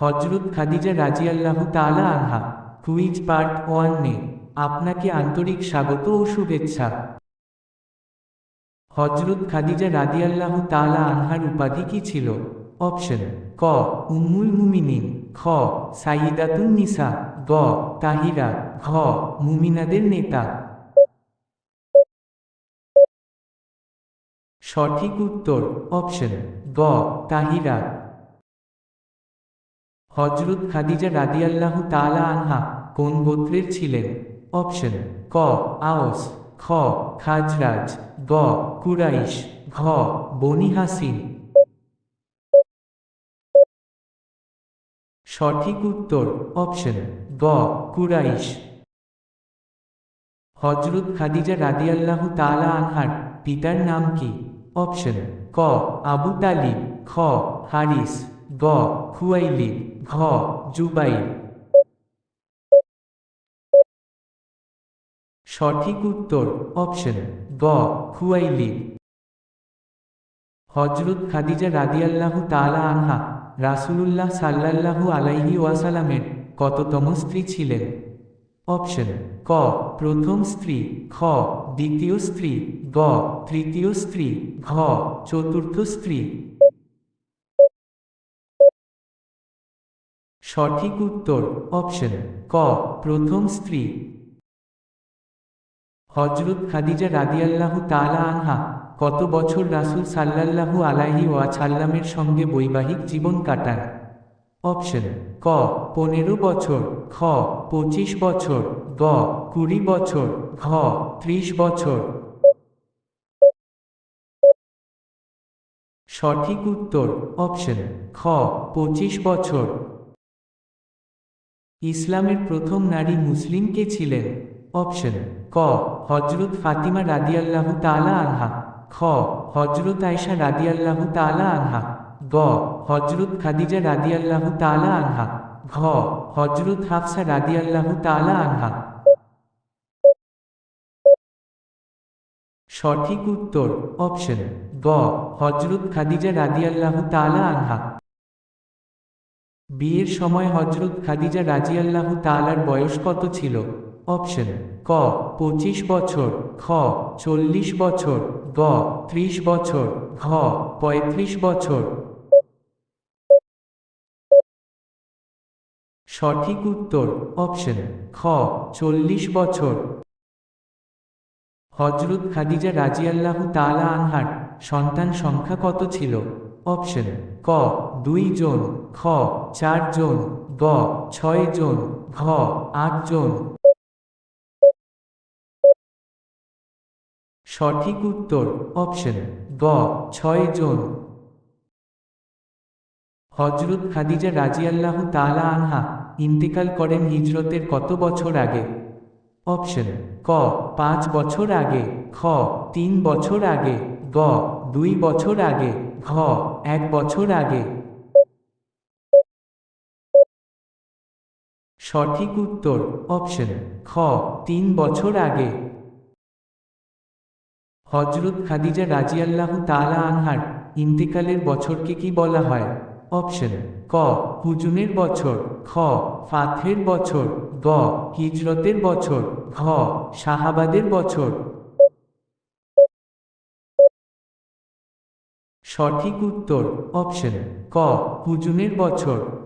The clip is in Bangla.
হজরত খাদিজা রাজিয়াল্লাহু তালা আনহা, কুইজ পার্ট ওয়ানে আপনাকে আন্তরিক স্বাগত ও শুভেচ্ছা। হজরত খাদিজা রাদিয়াল্লাহু তালা আনহার উপাধি কি ছিল? অপশন, ক, উম্মুল মুমিনিন, খ সাইয়্যিদাতুন নিসা, গ, তাহিরা, ঘ, মুমিনাদের নেতা। সঠিক উত্তর, অপশন, গ, তাহিরা। হজরত খাদিজা রাদিয়াল্লাহু তালা আনহা কোন গোত্রের ছিলেন? অপশন, ক, আওস, খ, খাজরাজ, গ, কুরাইশ, ঘ, বনি হাসিন। সঠিক উত্তর, অপশন, গ, কুরাইশ। হজরত খাদিজা রাদিয়াল্লাহু তালা আনহার পিতার নাম কি? অপশন, ক, আবু তালিব, খ, হারিস। গ খুয়াইলিদ ঘ জুবাইর সঠিক উত্তর অপশন গ খুয়াইলিদ হজরত খাদিজা রাদিয়াল্লাহু তাআলা আনহা, রাসূলুল্লাহ সাল্লাল্লাহু আলাইহি ওয়াসাল্লামের কততম স্ত্রী ছিলেন? অপশন, ক, প্রথম স্ত্রী, খ, দ্বিতীয় স্ত্রী, গ, তৃতীয় স্ত্রী, ঘ, চতুর্থ স্ত্রী। সঠিক উত্তর অপশন ক, প্রথম স্ত্রী। হজরত খাদিজা রাদিয়াল্লাহু তাআলা আনহা কত বছর রাসূল সাল্লাল্লাহু আলাইহি ওয়াসাল্লামের সঙ্গে বৈবাহিক জীবন কাটান? অপশন ক, পনেরো বছর, খ, পঁচিশ বছর, গ, কুড়ি বছর, ঘ, ত্রিশ বছর। সঠিক উত্তর অপশন খ, পঁচিশ বছর ইসলামের প্রথম নারী মুসলিম কে ছিলেন? অপশন, ক হজরত ফাতিমা রাদিয়াল্লাহু তালা আনহা। খ হজরত আয়সা রাদিয়াল্লাহু তালা আনহা। গ হজরত খাদিজা রাদিয়াল্লাহু তালা আনহা। ঘ হজরত হাফসা রাদিয়াল্লাহু তালা আনহা। সঠিক উত্তর, অপশন, গ হজরত খাদিজা রাদিয়াল্লাহু তালা আনহা। বিয়ের সময় হজরত খাদিজা রাজিয়াল্লাহু তালার বয়স কত ছিল? অপশন, ক, পঁচিশ বছর, খ, চল্লিশ বছর, গ, ত্রিশ বছর, ঘ, পঁয়ত্রিশ বছর। সঠিক উত্তর, অপশন, খ, চল্লিশ বছর। হজরত খাদিজা রাজিয়াল্লাহু তালা আনহার সন্তান সংখ্যা কত ছিল? অপশন, ক দুই জন খ চার জন গ ছয় জন ঘ আট জন সঠিক উত্তর অপশন গ ছয় জন হজরত খাদিজা রাজিয়াল্লাহু তালা আনহা ইন্তেকাল করেন হিজরতের কত বছর আগে? অপশন ক, পাঁচ বছর আগে, খ, তিন বছর আগে, গ, দুই বছর আগে, ঘ, এক বছর আগে। সঠিক উত্তর অপশন খ, তিন বছর আগে। হজরত খাদিজা রাজিয়াল্লাহু তালা আনহার ইন্তেকালের বছরকে কি বলা হয়? অপশন ক, হুজুনের বছর, খ ফাথের বছর, গ, হিজরতের বছর, ঘ, শাহাবাদের বছর। সঠিক উত্তর অপশন ক, হুজুনের বছর।